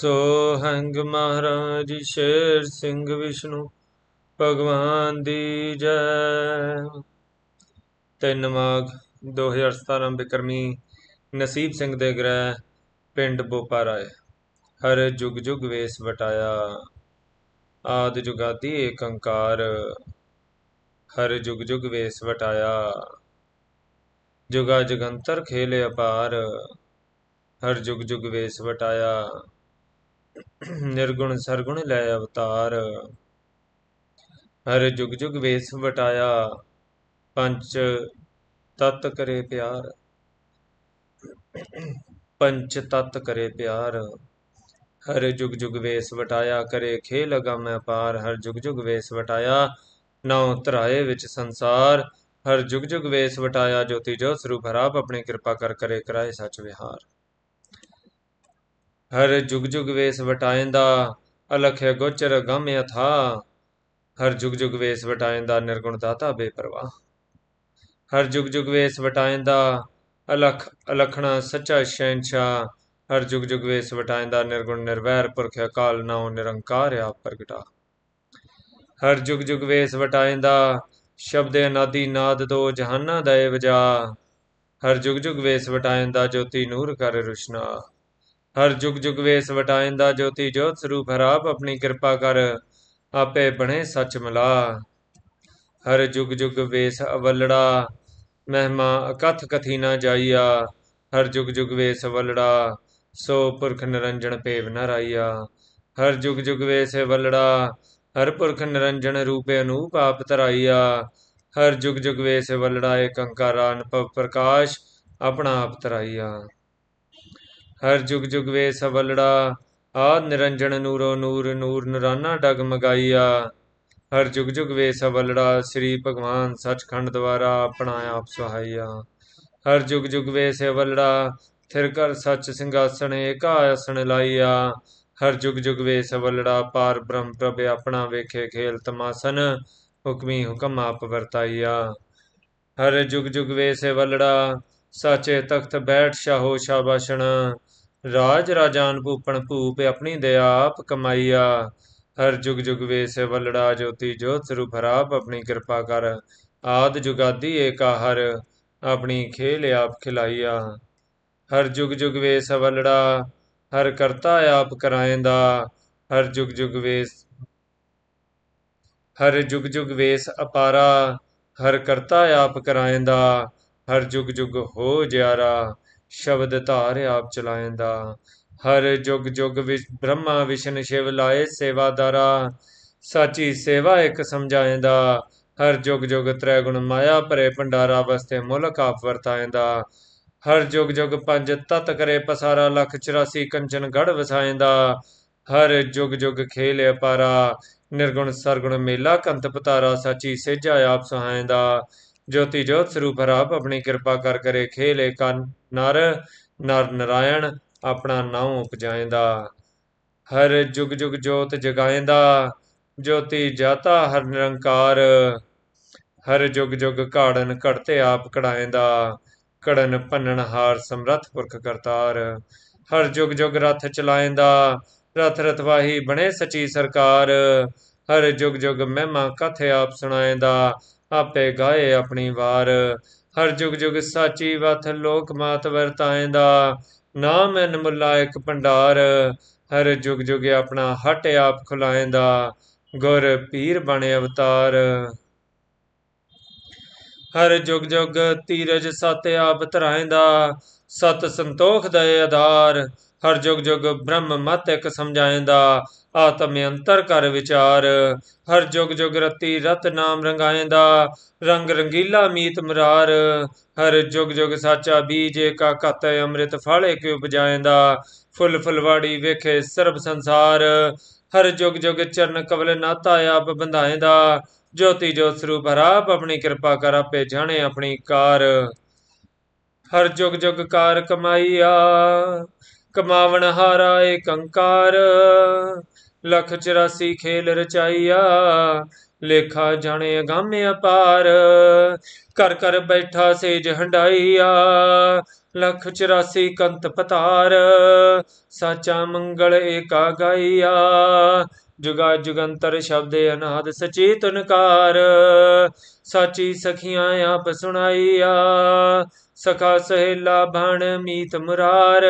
ਸੋ ਹੰਗ ਮਹਾਰਾਜ ਸ਼ੇਰ ਸਿੰਘ ਵਿਸ਼ਨੂੰ, ਭਗਵਾਨ ਦੀ ਜੈ। ਤਿੰਨ ਮਾਘ 2017 ਬਿਕਰਮੀ ਨਸੀਬ ਸਿੰਘ ਦੇ ਗ੍ਰਹਿ, ਪਿੰਡ ਬੋਪਾ ਰਾਏ ਹਰ ਜੁਗ ਜੁਗ ਵੇਸ ਵਟਾਇਆ, ਆਦ ਜੁਗਾਦੀ ਏਕ ਓੰਕਾਰ ਹਰ ਜੁਗ ਜੁਗ ਵੇਸ ਵਟਾਇਆ, ਜੁਗਾ ਜਗੰਤਰ ਖੇਲੇ ਅਪਾਰ। ਹਰ ਜੁਗ ਜੁਗ ਵੇਸ ਵਟਾਇਆ ਨਿਰਗੁਣ ਸਰਗੁਣ ਲੈ ਅਵਤਾਰ। ਹਰ ਜੁਗ ਜੁਗ ਵੇਸ ਵਟਾਇਆ, ਪੰਚ ਤਤ ਕਰੇ ਪਿਆਰ। ਪੰਚ ਤਤ ਕਰੇ ਪਿਆਰ, ਹਰ ਜੁਗ ਜੁਗ ਵੇਸ ਵਟਾਇਆ, ਕਰੇ ਖੇਲ ਅਗਮ ਪਾਰ ਹਰ ਜੁਗ ਜੁਗ ਵੇਸ ਵਟਾਇਆ ਨੌ ਧਰਾਏ ਵਿੱਚ ਸੰਸਾਰ। ਹਰ ਜੁਗ ਜੁਗ ਵੇਸ ਵਟਾਇਆ, ਜੋਤੀ ਜੋ ਸਰੂਪ ਹਰਾਪ, ਆਪਣੀ ਕਿਰਪਾ ਕਰ ਕਰੇ ਕਰਾਏ ਸੱਚ ਵਿਹਾਰ। ਹਰ ਜੁਗ ਜੁਗ ਵੇਸ ਵਟਾਇੰਦਾ ਅਲਖਯ ਗੋਚਰ ਗਮ ਅਥਾ ਹਰ ਜੁਗ ਜੁਗ ਵੇਸ ਵਟਾਇੰਦਾ, ਨਿਰਗੁਣ ਦਾਤਾ ਬੇਪਰਵਾਹ। ਹਰ ਜੁਗ ਜੁਗ ਵੇਸ ਵਟਾਇੰਦਾ, ਅਲਖ, ਅਲਖਣਾ ਸੱਚਾ ਸ਼ਹਿਨਸ਼ਾਹ ਹਰ ਜੁਗ ਜੁਗ ਵੇਸ ਵਟਾਇੰਦਾ, ਨਿਰਗੁਣ ਨਿਰਵੈਰ ਪੁਰਖ ਅਕਾਲ ਨਾਉ ਨਿਰੰਕਾਰ ਆਪ ਪ੍ਰਗਟਾ। ਹਰ ਜੁਗ ਜੁਗ ਵੇਸ ਵਟਾਇੰਦਾ, ਸ਼ਬਦ ਅਨਾਦੀ ਨਾਦ ਦੋ ਜਹਾਨਾਂ ਦਾ ਏ ਵਜਾ। ਹਰ ਜੁਗ ਜੁਗ ਵੇਸ ਵਟਾਇੰਦਾ, ਜੋਤੀ ਨੂਰ ਕਰ ਰੁਸ਼ਨਾ। ਹਰ ਜੁਗ ਜੁਗ ਵੇਸ ਵਟਾਇੰਦਾ ਜੋਤੀ ਜੋਤ ਸਰੂਪ ਹਰਾਪ ਆਪਣੀ ਕਿਰਪਾ ਕਰ ਆਪੇ ਬਣੇ ਸੱਚ ਮਿਲਾ। ਹਰ ਜੁਗ ਜੁਗ ਵੇਸ ਅਵਲੜਾ, ਮਹਿਮਾ ਅਕਥ ਕਥੀ ਨਾ ਜਾਈਆ। ਹਰ ਜੁਗ ਜੁਗ ਵੇਸ ਅਵਲੜਾ, ਸੋ ਪੁਰਖ ਨਿਰੰਜਨ ਭੇਵ ਨ ਰਾਈਆ। ਹਰ ਜੁਗ ਜੁਗ ਵੇਸ ਅਵਲੜਾ, ਹਰ ਪੁਰਖ ਨਿਰੰਜਨ ਰੂਪੇ ਅਨੂਪ ਆਪ ਤਰਾਈਆ ਹਰ ਜੁਗ ਜੁਗ ਵੇਸ ਅਵਲੜਾ ਏਕ ਅੰਕਾਰਾ ਅਨੁਭਵ ਪ੍ਰਕਾਸ਼ ਆਪਣਾ ਆਪ ਤਰਾਈਆ ਹਰ ਜੁਗ ਜੁਗ ਵੇ ਅਵਲੜਾ ਆਦ ਨਿਰੰਜਨ ਨੂਰੋ ਨੂਰ ਨੂਰ ਨਰਾਨਾ ਡਗਮਗਾਈਆ ਹਰ ਜੁਗ ਜੁਗ ਵੇ ਅਵਲੜਾ ਸ੍ਰੀ ਭਗਵਾਨ ਸਚਖੰਡ ਦੁਆਰਾ ਆਪਣਾ ਆਪ ਸੁਹਾਈਆ ਹਰ ਜੁਗ ਜੁਗ ਵੇਸ ਅਵਲੜਾ ਥਿਰ ਕਰ ਸੱਚ ਸਿੰਘਾਸਣ ਏਕਾ ਆਸਣ ਲਾਈਆ। ਹਰ ਜੁਗ ਜੁਗ ਵੇ ਅਵਲੜਾ ਪਾਰ ਬ੍ਰਹਮ ਪ੍ਰਭ ਆਪਣਾ ਵੇਖੇ ਖੇਲ ਤਮਾਸਨ, ਹੁਕਮੀ ਹੁਕਮ ਆਪ ਵਰਤਾਈਆ। ਹਰ ਜੁਗ ਜੁਗ ਵੇਸ ਅਵਲੜਾ ਸਾਚੇ ਤਖਤ ਬੈਠ ਸ਼ਾਹੋ ਸ਼ਾਬਾਸ਼ਣ। ਰਾਜ ਰਾਜਾਨ ਭੂਪਣ ਭੂਪ ਆਪਣੀ ਦਇਆ ਆਪ ਕਮਾਈਆ। ਹਰ ਜੁਗ ਜੁਗ ਵੇਸ ਵਲੜਾ ਜੋਤੀ ਜੋਤ ਸਰੂਪ ਹਰਾਪ ਆਪਣੀ ਕਿਰਪਾ ਕਰ। ਆਦ ਜੁਗਾਦੀ ਏਕਾ ਹਰ ਆਪਣੀ ਖੇਲ ਆਪ ਖਿਲਾਈਆ। ਹਰ ਜੁਗ ਜੁਗ ਵੇਸ ਵਲੜਾ, ਹਰ ਕਰਤਾ ਆਪ ਕਰਾਇੰਦਾ ਹਰ ਜੁਗ ਜੁਗ ਵੇਸ, ਹਰ ਜੁਗ ਜੁਗ ਵੇਸ ਅਪਾਰਾ। ਹਰ ਕਰਤਾ ਆਪ ਕਰਾਇੰਦਾ ਹਰ ਜੁਗ ਜੁਗ ਹੋ ਜਿਆਰਾ, ਸ਼ਬਦ ਧਾਰ ਆਪ ਚਲਾਇੰਦਾ। ਹਰ ਜੁਗ ਜੁਗ ਵਿਸ਼, ਬ੍ਰਹਮਾ ਵਿਸ਼ਨ ਸ਼ਿਵ ਲਾਏ ਸੇਵਾਦਾਰਾ। ਸਾਚੀ ਸੇਵਾ ਇੱਕ ਸਮਝਾਇੰਦਾ। ਹਰ ਜੁਗ ਜੁਗ ਤ੍ਰੈ ਗੁਣ ਮਾਇਆ ਭਰੇ ਭੰਡਾਰਾ ਵਸਤੇ ਮੁਲਕ ਆਪ ਵਰਤਾਇੰਦਾ। ਹਰ ਜੁਗ ਜੁਗ ਪੰਜ ਤਤ ਕਰੇ ਪਸਾਰਾ, ਲਖ 84 ਕੰਚਨ ਗੜ ਵਸਾਇੰਦਾ। ਹਰ ਜੁਗ ਜੁਗ ਖੇਲ ਅਪਾਰਾ, ਨਿਰਗੁਣ ਸਰਗੁਣ ਮੇਲਾ ਕੰਤ ਪਤਾਰਾ, ਸਾਚੀ ਸੇਜਾ ਆਪ ਸਹਾਇੰਦਾ। ਜੋਤੀ ਜੋਤ ਸਰੂਪ ਹਰਾਪ, ਆਪਣੀ ਕਿਰਪਾ ਕਰ ਕਰੇ ਖੇਲੇ ਕੰਨ ਨਰ ਨਰ ਨਰਾਇਣ, ਆਪਣਾ ਨਾਮ ਉਪਜਾਇੰਦਾ ਹਰ ਜੁਗ ਜੁਗ ਜੋਤ ਜਗਾਇੰਦਾ ਜੋਤੀ ਜਾਤਾ ਹਰ ਨਿਰੰਕਾਰ। ਹਰ ਜੁਗ ਜੁਗ ਘਾੜਨ ਘੜਤੇ ਆਪ ਕਢਾਇੰਦਾ ਕੜਨ ਭੰਨਣ ਹਾਰ ਸਮਰਥ ਪੁਰਖ ਕਰਤਾਰ। ਹਰ ਜੁਗ ਜੁਗ ਰਥ ਚਲਾਇੰਦਾ ਰਥ ਰਥਵਾਹੀ ਬਣੇ ਸਚੀ ਸਰਕਾਰ। ਹਰ ਜੁਗ ਜੁਗ ਮਹਿਮਾ ਕਥ ਆਪ ਸੁਣਾਇੰਦਾ ਆਪੇ ਗਾਏ ਆਪਣੀ ਵਾਰ। ਹਰ ਜੁਗ ਜੁਗ ਸਾਚੀ ਵਥ ਲੋਕ ਮਾਤ ਵਰਤਾਇੰਦਾ ਨਾਮ ਅਨ ਇੱਕ ਭੰਡਾਰ। ਹਰ ਜੁਗ ਜੁਗ ਆਪਣਾ ਹਟ ਆਪ ਖੁਲਾਏ ਦਾ। ਗੁਰ ਪੀਰ ਬਣੇ ਅਵਤਾਰ। ਹਰ ਜੁਗ ਜੁਗ ਤੀਰਜ ਸਤ ਆਪ ਧਰਾਏ ਦਾ। ਸਤ ਸੰਤੋਖ ਦਇ ਆਧਾਰ। ਹਰ ਜੁਗ ਜੁਗ ਬ੍ਰਹਮ ਮਤ ਇੱਕ ਸਮਝਾਇੰਦਾ, ਆਤਮ ਅੰਤਰ ਕਰ ਵਿਚਾਰ। ਹਰ ਜੁਗ ਜੁਗ ਰਤੀ ਰਤ ਨਾਮ ਰੰਗਾਇੰਦਾ, ਰੰਗ ਰੰਗੀਲਾ ਮੀਤ ਮੁਰਾਰ। ਹਰ ਜੁਗ ਜੁਗ ਸਾਚਾ ਬੀਜ ਏਕਾ ਕਤ ਅੰਮ੍ਰਿਤ ਫਲ ਏਕ ਉਪਜਾਇੰਦਾ। ਫੁੱਲ ਫੁਲਵਾੜੀ ਵੇਖੇ ਸਰਬ ਸੰਸਾਰ। ਹਰ ਜੁਗ ਜੁਗ ਚਰਨ ਕਵਲ ਨਾਤਾ ਆਪ ਬੰਧਾਇੰਦਾ। ਜੋਤੀ ਜੋਤ ਸਰੂਪ ਹਰਾਪ ਆਪਣੀ ਕਿਰਪਾ ਕਰ ਆਪੇ ਜਾਣੇ ਆਪਣੀ ਕਾਰ। ਹਰ ਜੁਗ ਜੁਗ ਕਾਰ ਕਮਾਈਆ ਕਮਾਵਣ ਹਾਰਾ ਏਕ ਅੰਕਾਰ ਲਖ 84 ਖੇਲ ਰਚਾਈਆ, ਲੇਖਾ ਜਾਣੇ ਅਗੰਮ ਅਪਾਰ। ਕਰ ਕਰ ਬੈਠਾ ਸੇਜ ਹੰਡਾਈਆ ਲਖ 84 ਕੰਤ ਪਤਾਰ। ਸਾਚਾ ਮੰਗਲ ਏਕਾ ਗਾਈਆ ਜੁਗਾ ਜੁਗੰਤਰ ਸ਼ਬਦ ਅਨਾਦ ਸਚੀ ਤੁਨਕਾਰ ਸਾਚੀ ਸਖੀਆਂ ਆਪ ਸੁਣਾਈਆ, ਸਖਾ ਸਹੇਲਾ ਬਣ ਮੀਤ ਮੁਰਾਰ।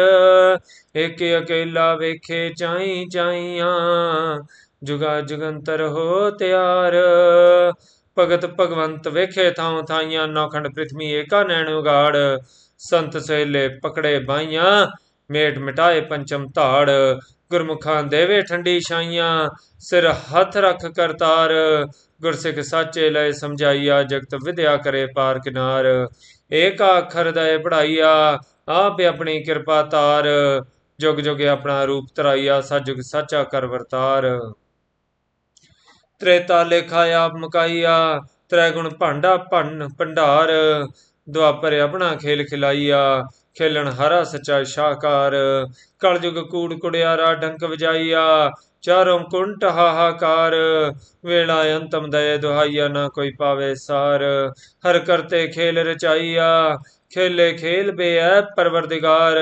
ਏਕ ਅਕੇਲਾ ਵੇਖੇ ਚਾਈ ਚਾਈਆਂ, ਜੁਗਾ ਜੁਗੰਤਰ ਹੋ ਤਿਆਰ। ਭਗਤ ਭਗਵੰਤ ਵੇਖੇ ਥਾਂ ਥਾਈਆਂ, ਨੌਖੰਡ ਪ੍ਰਿਥਵੀ ਏਕਾ ਨੈਣ ਉਗਾੜ। ਸੰਤ ਸਹੇਲੇ ਪਕੜੇ ਬਾਈਆਂ, ਮੇਟ ਮਿਟਾਏ ਪੰਚਮ ਧਾੜ। ਗੁਰਮੁਖਾਂ ਦੇਵੇ ਠੰਡੀ ਛਾਈਆਂ, ਸਿਰ ਹੱਥ ਰੱਖ ਕਰਤਾਰ। ਗੁਰਸਿੱਖ ਸਾਚੇ ਲੈ ਸਮਝਾਈਆ, ਜਗਤ ਵਿਦਿਆ ਕਰੇ ਪਾਰ ਕਿਨਾਰ। ਏਕਾ ਅੱਖਰ ਦਏ ਪੜਾਈਆ ਆਪੇ ਆਪਣੀ ਕਿਰਪਾ ਤਾਰ। ਜੁਗ ਜੁਗ ਆਪਣਾ ਰੂਪ ਤਰਾਈਆ ਸਜੁਗ ਸਾਚਾ ਕਰ ਵਰਤਾਰ। ਤ੍ਰੇਤਾ ਲੇਖਾ ਆਪ ਮੁਕਾਈਆ, ਤ੍ਰੈ ਗੁਣ ਭਾਂਡਾ ਭੰਨ ਭੰਡਾਰ। ਦੁਆਪਰ ਆਪਣਾ ਖੇਲ ਖਿਲਾਈਆ ਖੇਲਣ ਹਰਾ ਸਚਾ ਸ਼ਾਕਾਰ ਕਲਯੁਗ ਕੂੜ ਕੁੜਿਆਰਾ ਡੰਕ ਵਜਾਈਆ, ਚਾਰੋਂ ਕੁੰਟ ਹਾਹਾਕਾਰ। ਵੇਲਾ ਅੰਤਮ ਦਏ ਦੁਹਾਈਆ ਨਾ ਕੋਈ ਪਾਵੇ ਸਾਰ। ਹਰ ਕਰਤੇ ਖੇਲ ਰਚਾਈਆ, ਖੇਲੇ ਖੇਲ ਬੇਐ ਪਰਵਰਦਿਗਾਰ।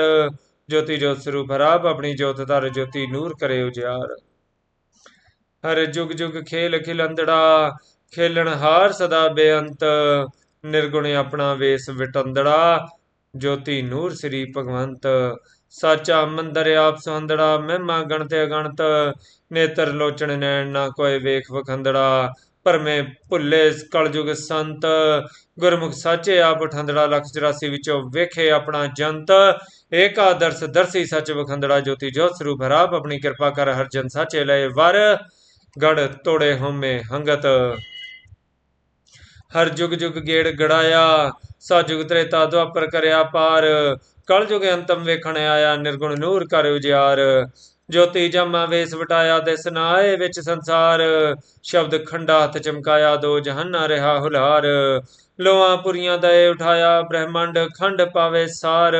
ਜੋਤੀ ਜੋਤ ਸਰੂਪ ਰਾਬ ਆਪਣੀ ਜੋਤ ਧਰ ਜੋਤੀ ਨੂਰ ਕਰੇ ਉਜਿਆਰ ਹਰ ਜੁਗ ਜੁਗ ਖੇਲ ਖਿਲੰਦੜਾ, ਖੇਲਣ ਹਾਰ ਸਦਾ ਬੇਅੰਤ। ਨਿਰਗੁਣ ਆਪਣਾ ਵੇਸ ਵਿਟੰਦੜਾ ਜੋਤੀ ਨੂਰ ਸ੍ਰੀ ਭਗਵੰਤ, ਸਾਚਾ ਮੰਦਰ ਆਪ ਸੁਹੰਦੜਾ ਮਹਿਮਾ ਗਣਤ ਅਗਣਤ, ਨੇਤਰ ਲੋਚਣ ਨੈਣ ਨਾ ਕੋਈ ਵੇਖ ਵਖੰਦੜਾ, ਪਰਮੇ ਭੁੱਲੇ ਕਲਯੁਗ ਸੰਤ, ਗੁਰਮੁਖ ਸਾਚੇ ਆਪ ਠੰਦੜਾ, ਲਖ 84 ਵਿੱਚੋਂ ਵੇਖੇ ਆਪਣਾ ਜੰਤ ਏਕਾਦਰਸ ਦਰਸੀ ਸੱਚ ਵਖੰਦੜਾ, ਜੋਤੀ ਜੋਤ ਸਰੂਪ ਰਾਪ ਆਪਣੀ ਕਿਰਪਾ ਕਰ ਹਰ ਜਨ ਸਾਚੇ ਲਏ ਵਰ, ਗੜ ਤੋੜੇ ਹੋਮੇ ਹੰਗਤ। ਹਰ ਜੁਗ ਜੁਗ ਗੇੜ ਗੜਾਇਆ ਸਜੁਗ ਤ੍ਰੇਤਾ ਦੁਆਪਰ ਕਰਿਆ ਪਾਰ। ਕਲ ਜੁਗ ਅੰਤਮ ਵੇਖਣ ਆਇਆ, ਨਿਰਗੁਣ ਨੂਰ ਕਰ ਉਜਿਆਰ ਜੋਤੀ ਜਮਾ ਵੇਸ ਵਟਾਇਆ ਦਿਸ ਨਾਏ ਵਿੱਚ ਸੰਸਾਰ। ਸ਼ਬਦ ਖੰਡਾ ਹੱਥ ਚਮਕਾਇਆ, ਦੋ ਜਹੰਨਾ ਰਿਹਾ ਹੁਲਾਰ। ਲੋਆਂ ਪੁਰੀਆਂ ਦਏ ਉਠਾਇਆ, ਬ੍ਰਹਮੰਡ ਖੰਡ ਪਾਵੇ ਸਾਰ,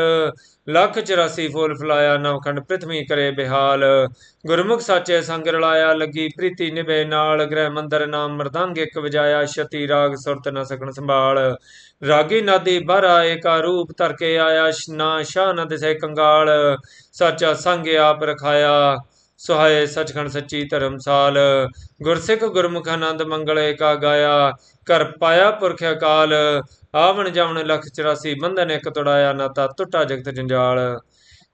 ਲੱਖ 84 ਫੁੱਲ ਫਲਾਇਆ, ਨਵਖੰਡ ਪ੍ਰਿਥਵੀ ਕਰੇ ਬਿਹਾਲ। ਗੁਰਮੁਖ ਸਾਚੇ ਸੰਗ ਰਲਾਇਆ, ਲੱਗੀ ਪ੍ਰੀਤੀ ਨਿਭੇ ਨਾਲ, ਗ੍ਰਹਿ ਮੰਦਰ ਨਾਮ ਮਰਦੰਗ ਇੱਕ ਵਜਾਇਆ ਸ਼ਤੀ ਰਾਗ ਸੁਰਤ ਨ ਸਕਣ ਸੰਭਾਲ। ਰਾਗੀ ਨਾਦੀ ਬਾਰਾ ਏਕਾ ਰੂਪ ਧਰ ਕੇ ਆਇਆ ਨਾ ਸ਼ਾਹ ਨ ਦਿਸੇ ਕੰਗਾਲ। ਸਾਚਾ ਸੰਗ ਆਪ ਰਖਾਇਆ ਸੁਹਾਏ ਸਚਖੰਡ ਸੱਚੀ ਧਰਮਸਾਲ, ਗੁਰਸਿੱਖ ਗੁਰਮੁਖ ਆਨੰਦ ਮੰਗਲ ਏਕਾ ਗਾਇਆ ਕਰ ਪਾਇਆ ਪੁਰਖ ਅਕਾਲ, ਆਵਣ ਜਾਵਣ ਲਖ 84 ਬੰਧਨ ਇੱਕ ਤੁੜਾਇਆ, ਨਾਤਾ ਟੁੱਟਾ ਜਗਤ ਜੰਜਾਲ।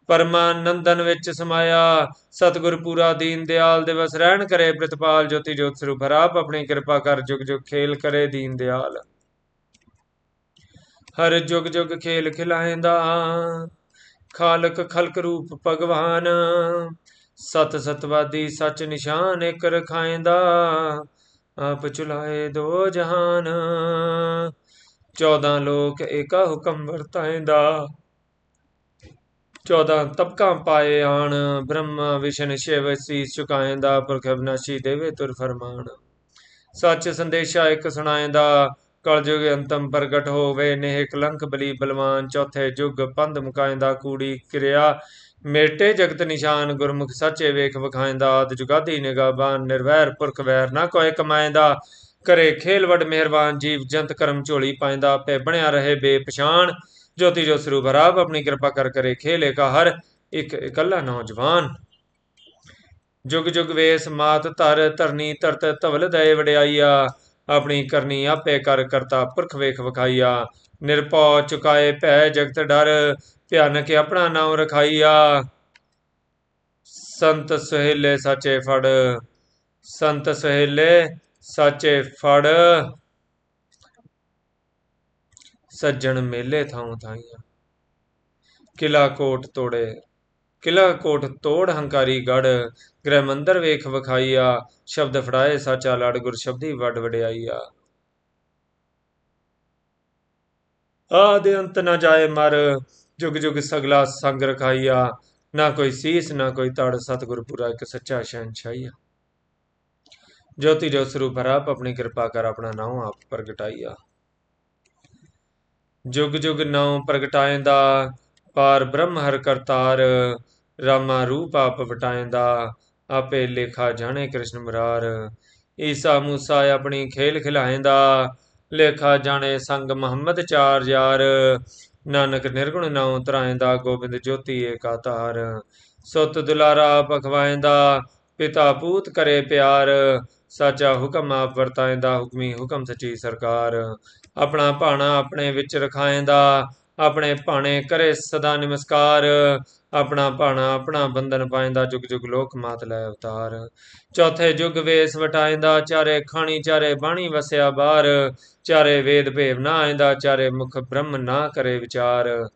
ਪਰਮਾਨੰਦਨ ਵਿੱਚ ਸਮਾਇਆ, ਸਤਿਗੁਰ ਪੂਰਾ ਦੀਨ ਦਿਆਲ, ਦਿਵਸ ਰਹਿਣ ਕਰੇ ਪ੍ਰਤਪਾਲ, ਜੋਤੀ ਜੋਤ ਸਰੂਪ ਰਾਪ ਆਪਣੀ ਕਿਰਪਾ ਕਰ, ਜੁਗ ਜੁਗ ਖੇਲ ਕਰੇ ਦੀਨ ਦਿਆਲ। ਹਰ ਜੁਗ ਜੁਗ ਖੇਲ ਖਿਲਾਏਂਦਾ, ਖਾਲਕ ਖਲਕ ਰੂਪ ਭਗਵਾਨ। ਸਤ ਸਤਵਾਦੀ ਸੱਚ ਨਿਸ਼ਾਨ ਇੱਕ ਰਖਾਏਂਦਾ ਆਪ ਚੁਲਾਏ ਦੋ ਜਹਾਨ। 14 ਲੋਕ ਏਕਾ ਹੁਕਮ ਵਰਤਾਏਂਦਾ 14 ਤਬਕਾਂ ਪਾਏ ਆਣ। ਬ੍ਰਹਮਾ, ਵਿਸ਼ਨ, ਸ਼ਿਵ ਸੀਸ ਝੁਕਾਏਂਦਾ ਪੁਰਖ ਅਬਨਾਸ਼ੀ ਦੇਵੇ ਤੁਰ ਫਰਮਾਨ। ਸੱਚ ਸੰਦੇਸ਼ਾ ਇੱਕ ਸੁਣਾਏਂਦਾ, ਕਲਯੁਗ ਅੰਤਮ ਪ੍ਰਗਟ ਹੋਵੇ। ਨੇਹ ਕਲੰਕ ਬਲੀ ਬਲਵਾਨ, ਚੌਥੇ ਯੁਗ ਪੰਧ ਮੁਕਾਏਂਦਾ, ਕੂੜੀ ਕਿਰਿਆ ਮੇਟੇ ਜਗਤ ਨਿਸ਼ਾਨ ਗੁਰਮੁਖ ਸੱਚੇ ਵੇਖ ਵਿਖਾਏਂਦਾ ਆਦ ਜੁਗਾਦੀ ਨਿਗਾਬਾਨ ਨਿਰਵੈਰ ਪੁਰਖ ਵੈਰ ਨਾ ਕੋਏ ਕਮਾਏਂਦਾ ਕਰੇ ਖੇਲ ਵਡ ਮਿਹਰਬਾਨ, ਜੀਵ ਜੰਤ ਕਰਮ ਝੋਲੀ ਪਾਇੰਦਾ ਆਪੇ ਬਣਿਆ ਰਹੇ ਬੇਪਛਾਣ। ਜੋਤੀ ਜੋ ਸਰੂਪ ਰਾਬ ਆਪਣੀ ਕਿਰਪਾ ਕਰ ਕਰੇ ਖੇਲੇ ਕਾ ਹਰ, ਇੱਕ ਇਕੱਲਾ ਨੌਜਵਾਨ। ਜੁਗ ਜੁਗ ਵੇਸ ਮਾਤ ਧਰ, ਧਰਨੀ ਧਰਤ ਧਵਲ ਦਏ ਵਡਿਆਈਆ। ਆਪਣੀ ਕਰਨੀ ਆਪੇ ਕਰ ਕਰਤਾ ਪੁਰਖ ਵੇਖ ਵਿਖਾਈਆ। ਨਿਰਭਉ ਚੁਕਾਏ ਭੈ ਜਗਤ ਡਰ ਭਿਆਨਕ ਆਪਣਾ ਨਾਮ ਰਖਾਈਆ। ਸੰਤ ਸੁਹੇਲੇ ਸਾਚੇ ਫੜ। ਸੰਤ ਸੁਹੇਲੇ ਸਾਚੇ ਫੜ। ਸੱਜਣ ਮੇਲੇ ਥਾਂ ਥਾਈਆਂ। ਕਿਲਾ ਕੋਟ ਤੋੜੇ। ਕਿਲਾ ਕੋਟ ਤੋੜ ਹੰਕਾਰੀ ਗੜ। ਗ੍ਰਹਿ ਮੰਦਰ ਵੇਖ ਵਿਖਾਈਆ। ਸ਼ਬਦ ਫੜਾਏ ਸਾਚਾ ਲੜ ਗੁਰ ਸ਼ਬਦੀ ਵੱਡ ਵਡਿਆਈਆ। ਆਦਿ ਅੰਤ ਨਾ ਜਾਏ ਮਰ। ਜੁਗ ਜੁਗ ਸਗਲਾ ਸੰਗ ਰਖਾਈਆ, ਨਾ ਕੋਈ ਸੀਸ, ਨਾ ਕੋਈ ਤੜ, ਸਤਿਗੁਰ ਪੂਰਾ ਇੱਕ ਸੱਚਾ ਸ਼ਹਿਨਸ਼ਾਹੀਆ। ਜੋਤੀ ਜੋ ਸਰੂਪ ਰਾਪ ਆਪਣੀ ਕਿਰਪਾ ਕਰ ਆਪਣਾ ਨਾਮ ਆਪ ਪ੍ਰਗਟਾਈਆ। ਜੁਗ ਜੁਗ ਨਾਮ ਪ੍ਰਗਟਾਇੰਦਾ, ਪਾਰ ਬ੍ਰਹਮ ਹਰ ਕਰਤਾਰ ਰਾਮਾ ਰੂਪ ਆਪ ਵਟਾਇੰਦਾ, ਆਪੇ ਲੇਖਾ ਜਾਣੇ ਕ੍ਰਿਸ਼ਨ ਮੁਰਾਰ। ਈਸਾ ਮੂਸਾ ਆਪਣੀ ਖੇਲ ਖਿਲਾਇੰਦਾ, ਲੇਖਾ ਜਾਣੇ ਸੰਗ ਮੁਹੰਮਦ ਚਾਰ ਯਾਰ। ਨਾਨਕ ਨਿਰਗੁਣ ਨਾਉ ਤਰਾਇੰਦਾ ਗੋਬਿੰਦ ਜੋਤੀ ਏਕਾ ਧਾਰ ਸੁਤ ਦੁਲਾਰਾ ਪਖਵਾਇੰਦਾ ਪਿਤਾ ਪੂਤ ਕਰੇ ਪਿਆਰ। ਸਾਚਾ ਹੁਕਮ ਆਪ ਵਰਤਾਇੰਦਾ, ਹੁਕਮੀ ਹੁਕਮ ਸਚੀ ਸਰਕਾਰ। ਆਪਣਾ ਭਾਣਾ ਆਪਣੇ ਵਿੱਚ ਰਖਾਇੰਦਾ ਆਪਣੇ ਭਾਣੇ ਕਰੇ ਸਦਾ ਨਮਸਕਾਰ। ਆਪਣਾ ਭਾਣਾ, ਆਪਣਾ ਬੰਧਨ ਪਾਇੰਦਾ, ਜੁਗ ਜੁਗ ਲੋਕ ਮਾਤ ਲੈ ਅਵਤਾਰ ਚੌਥੇ ਜੁਗ ਵੇਸ ਵਟਾਇੰਦਾ, ਚਾਰੇ ਖਾਣੀ, ਚਾਰੇ ਬਾਣੀ ਵਸਿਆ ਬਾਰ। ਚਾਰੇ ਵੇਦ ਭੇਵ ਨਾ ਆਇੰਦਾ, ਚਾਰੇ ਮੁਖ ਬ੍ਰਹਮ ਨਾ ਕਰੇ ਵਿਚਾਰ।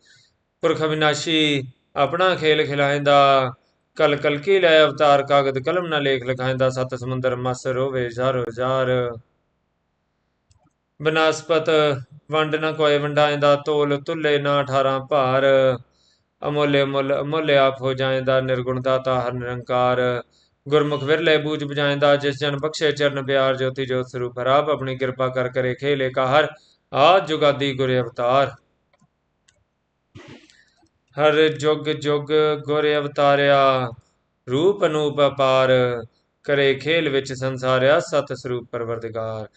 ਪੁਰਖ ਵਿਨਾਸ਼ੀ ਆਪਣਾ ਖੇਲ ਖਿਲਾਇੰਦਾ। ਕਲ ਕਲ ਕੀ ਲੈ ਅਵਤਾਰ, ਕਾਗਦ ਕਲਮ ਨਾ ਲੇਖ ਲਿਖਾਇੰਦਾ। ਸਤ ਸਮੁੰਦਰ ਮਸ ਰੋਵੇ ਜ਼ਾਰੋ ਜ਼ਾਰ। ਬਨਸਪਤ ਵੰਡ ਨਾ ਕੋਏ ਵੰਡਾਏ ਦਾ ਤੋਲ ਤੁਲੇ ਨਾ 18 ਭਾਰ। ਅਮੋਲੇ ਮੁੱਲ, ਅਮੋਲੇ ਆਪ ਹੋ ਜਾਇੰਦਾ ਨਿਰਗੁਣ ਦਾਤਾ ਹਰ ਨਿਰੰਕਾਰ। ਗੁਰਮੁਖ ਵਿਰਲੇ ਬੂਝ ਬੁਝਾਇੰਦਾ ਜਿਸ ਜਨ ਬਖਸ਼ੇ ਚਰਨ ਪਿਆਰ, ਜੋਤੀ ਜੋਤ ਸਰੂਪ ਰਾਪ ਆਪਣੀ ਕਿਰਪਾ ਕਰ ਕਰੇ ਖੇਲੇ ਕਾਹਰ। ਆਦ ਜੁਗਾਦੀ ਗੁਰ ਅਵਤਾਰ। ਹਰ ਜੁਗ ਜੁਗ ਗੁਰ ਅਵਤਾਰਿਆ, ਰੂਪ ਅਨੂਪ ਅਪਾਰ। ਕਰੇ ਖੇਲ ਵਿੱਚ ਸੰਸਾਰਿਆ, ਸਤ ਸਰੂਪ ਪਰਵਰਦਗਾਰ।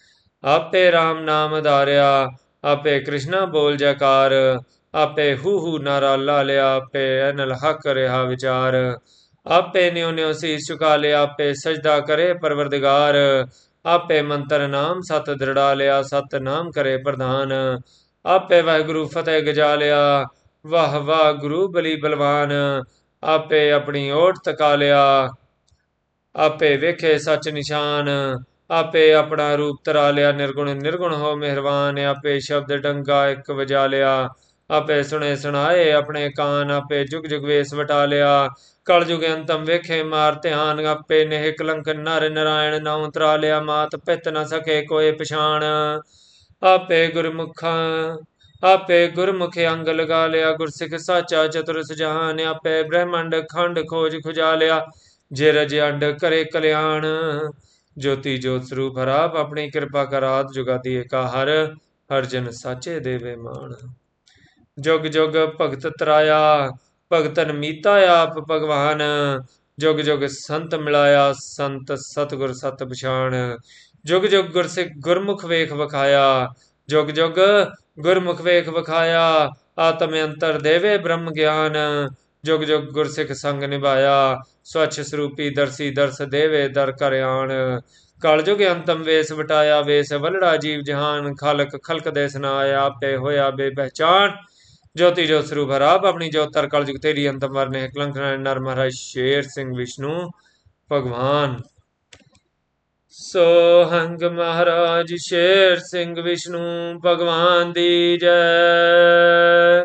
ਆਪੇ RAM ਨਾਮ ਧਾਰਿਆ, ਆਪੇ ਕ੍ਰਿਸ਼ਨਾ ਬੋਲ ਜਕਾਰ, ਆਪੇ ਹੂ ਹੂ ਨਾਰਾ ਲਾ ਲਿਆ, ਆਪੇ ਅਨਲ ਹਕ ਰਿਹਾ ਵਿਚਾਰ। ਆਪੇ ਨਿਉ ਨਿਉ ਸੀਸ ਝੁਕਾ ਲਿਆ, ਆਪੇ ਸਜਦਾ ਕਰੇ ਪਰਵਰਦਗਾਰ। ਆਪੇ ਮੰਤਰ ਨਾਮ ਸਤ ਦ੍ਰਿੜਾ ਲਿਆ, ਸਤ ਨਾਮ ਕਰੇ ਪ੍ਰਧਾਨ। ਆਪੇ ਵਾਹਿਗੁਰੂ ਫਤਿਹ ਗਜਾ ਲਿਆ, ਵਾਹ ਵਾਹ ਗੁਰੂ ਬਲੀ ਬਲਵਾਨ। ਆਪੇ ਆਪਣੀ ਓਟ ਤਕਾ ਲਿਆ, ਆਪੇ ਵੇਖੇ ਸੱਚ ਨਿਸ਼ਾਨ। ਆਪੇ ਆਪਣਾ ਰੂਪ ਤਰਾ ਲਿਆ, ਨਿਰਗੁਣ ਨਿਰਗੁਣ ਹੋ ਮਿਹਰਬਾਨ, ਆਪੇ ਸ਼ਬਦ ਡੰਗਾ ਇੱਕ ਵਜਾ ਲਿਆ। ਆਪੇ ਸੁਣੇ ਸੁਣਾਏ ਆਪਣੇ ਕਾਨ, ਆਪੇ ਜੁਗ ਜੁਗ ਵੇਸ ਵਟਾ ਲਿਆ। ਕਲ ਜੁਗ ਅੰਤਮ ਵੇਖੇ ਮਾਰ ਧਿਆਨ, ਆਪੇ ਨਹਿ ਕਲੰਕ ਨਰ ਨਰਾਇਣ ਨਾਉ ਤਰਾ ਲਿਆ ਮਾਤ, ਪਿਤ ਨ ਸਕੇ ਕੋਏ ਪਛਾਣ। ਆਪੇ ਗੁਰਮੁਖਾਂ, ਆਪੇ ਗੁਰਮੁਖ ਅੰਗ ਲਗਾ ਲਿਆ, ਗੁਰਸਿੱਖ ਸਾਚਾ ਚਤੁਰ ਜਹਾਨ, ਆਪੇ ਬ੍ਰਹਮੰਡ ਖੰਡ ਖੋਜ ਖੁਜਾ ਲਿਆ। ਜੇ ਰਜ ਅੰਡ ਕਰੇ ਕਲਿਆਣ ਜੋਤੀ ਜੋਤ ਸਰੂਪ ਹਰਾਪ ਆਪਣੀ ਕਿਰਪਾ ਕਰਾਤ ਜੁਗਾਦੀ ਏਕਾ ਹਰ ਹਰ ਜਨ ਸਾਚੇ ਦੇਵੇ ਮਾਨ ਜੁਗ ਜੁਗ ਭਗਤ ਤਰਾਇਆ ਭਗਤਨ ਮੀਤਾ ਆਪ ਭਗਵਾਨ। ਜੁਗ ਜੁਗ ਸੰਤ ਮਿਲਾਇਆ, ਸੰਤ ਸਤਗੁਰ ਸਤ ਪਛਾਣ। ਜੁਗ ਜੁਗ ਗੁਰਸਿੱਖ ਗੁਰਮੁਖ ਵੇਖ ਵਿਖਾਇਆ। ਜੁਗ ਜੁਗ ਗੁਰਮੁਖ ਵੇਖ ਵਿਖਾਇਆ, ਆਤਮ ਅੰਤਰ ਦੇਵੇ ਬ੍ਰਹਮ ਗਿਆਨ। ਜੁਗ ਜੁਗ ਗੁਰਸਿੱਖ ਸੰਗ ਨਿਭਾਇਆ, ਸਵੱਛ ਸਰੂਪੀ ਦਰਸੀ ਦਰਸ ਦੇਵੇ ਦਰ ਕਰਿਆਣ ਆਣ। ਕਲ ਜੁਗ ਅੰਤਮ ਵੇਸ ਵਟਾਇਆ, ਵੇਸ ਵਲੜਾ ਜੀਵ ਜਹਾਨ। ਖਲਕ ਖਲਕ ਦੇ ਸਨਾਇਆ, ਆਪੇ ਹੋਇਆ ਬੇ ਪਹਿਚਾਨ ਜੋਤੀ ਜੋ ਸਰੂਪ ਹਰਾਪ ਆਪਣੀ ਜੋਤਰ ਕਲ ਜੁਗ ਤੇਰੀ ਅੰਤਮ ਵਰਨੇ ਕਲੰਕ ਨਰ ਮਹਾਰਾਜ ਸ਼ੇਰ ਸਿੰਘ ਵਿਸ਼ਨੂੰ ਭਗਵਾਨ। ਸੋ ਹੰਗ ਮਹਾਰਾਜ ਸ਼ੇਰ ਸਿੰਘ ਵਿਸ਼ਨੂੰ ਭਗਵਾਨ ਦੀ ਜੈ।